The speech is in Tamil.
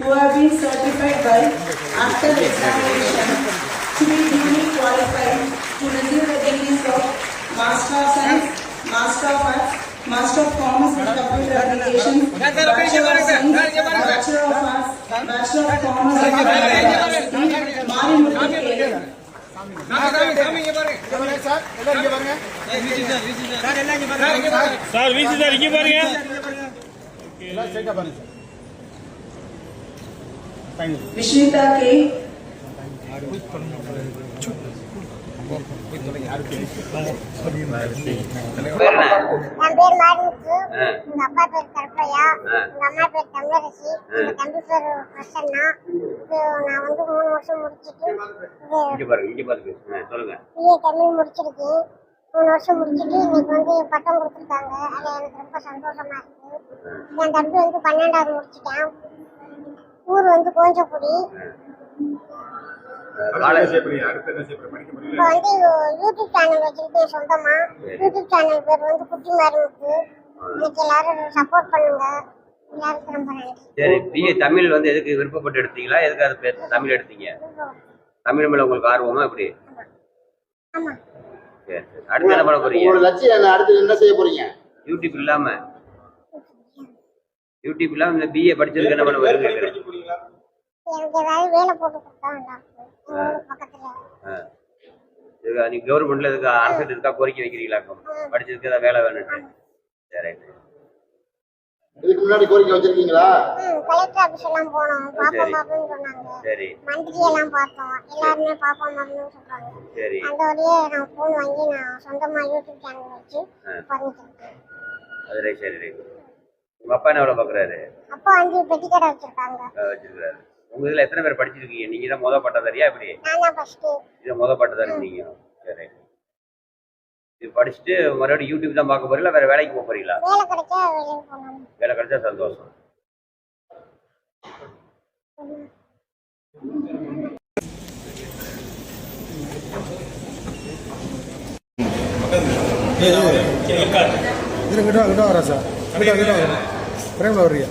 who have been certified by after examination to be duly qualified to receive the degrees of Master of Science, Master of Arts, Master of Commerce in Computer Applications, Bachelor of Science, Bachelor of Arts, Bachelor of Commerce in Computer Applications, Marimuthu K. Sir VC sir இங்க பாருங்க Vishwita K. என் பேர் மாரிமுத்து எங்க அப்பா பேர் கருப்பையா எங்க அம்மா பேர் தமிழரசி எங்க தம்பி பேர் பிரசன்னா இது நான் வந்து மூணு வருஷம் முடிச்சிட்டு பிஏ தமிழ் முடிச்சிருக்கேன் மூணு வருஷம் முடிச்சிட்டு இன்னைக்கு வந்து பட்டம் கொடுத்துருக்காங்க அது எனக்கு ரொம்ப சந்தோஷமா இருக்கு என் தம்பி வந்து பன்னெண்டாவது முடிச்சிட்டான் ஊர் வந்து கோஞ்சக்குடி காலேஜ் இப்போ வந்து யூடியூப் சேனல் வச்சிருக்கேன் சொந்தமா. யூடியூப் சேனல் பேர் வந்து குட்டி மாரிமுத்து இன்னைக்கு எல்லாரும் சப்போர்ட் பண்ணுங்க. எல்லாருக்கும் ரொம்ப நன்றி. சரி பிஏ தமிழ் வந்து எதுக்கு விருப்பப்பட்டு எடுத்தீங்களா? எதுக்கு அது பேர் தமிழ் எடுத்தீங்க? தமிழ் மேல உங்களுக்கு ஆர்வமா எப்படி? ஆமா. சரி சரி. அடுத்து என்ன பண்ண போறீங்க? உங்களோட லட்சியம் என்ன? அடுத்து என்ன செய்ய போறீங்க? யூடியூப் இல்லாம. யூடியூப் இல்லாம இந்த பிஏ படிச்சதுக்கு என்ன பண்ண போறீங்க. எனக்கு ஏதாவது வேலை போட்டு கொடுத்தா ஊர் பக்கத்துல. ஆ. இதுக்கு நீங்க கவர்மெண்ட்ல இதுக்கு அரசு இருக்கா கோரிக்கை வைக்கிறீங்களா? படிச்சதுக்கு ஏதாவது வேலை வேணும் சரி இதுக்கு முன்னாடி கோரிக்கை வச்சிருக்கீங்களா? ம் கலெக்டர் ஆபீஸ் எல்லாம் போனோம். பாப்போம் பாப்போம்னு சொன்னாங்க. சரி. மந்திரி எல்லாம் பார்த்தோம். எல்லாருமே பாப்போம் பாப்போம்னு சொல்றாங்க சரி. அந்த வழியே நான் ஃபோன் வாங்கி நான் சொந்தமா யூடியூப் சேனல் வச்சு பண்ணிக்கிறேன் அது ரைட் சரி உங்க அப்பா என்ன வேலை பாக்குறாரு அப்பா வந்து பெட்டி கடை வச்சிருக்காங்க. வச்சிருக்காரு உங்க இதுல எத்தனை பேர் படிச்சிருக்கீங்க? நீங்க தான் முத பட்டதாரியா நான் ஃபர்ஸ்ட் இது முத பட்டதாரி நீங்க. சரி. இது படிச்சுட்டு மறுபடியும் யூடியூப் தான் பார்க்க போறீங்களா? வேற வேலைக்கு போக போறீங்களா? வேலை கிடைச்சா சந்தோஷம். இது கிட்ட கிட்ட வரேன் சார் கிட்ட கிட்ட வரேன் ஃப்ரேமில் வர்றீங்க.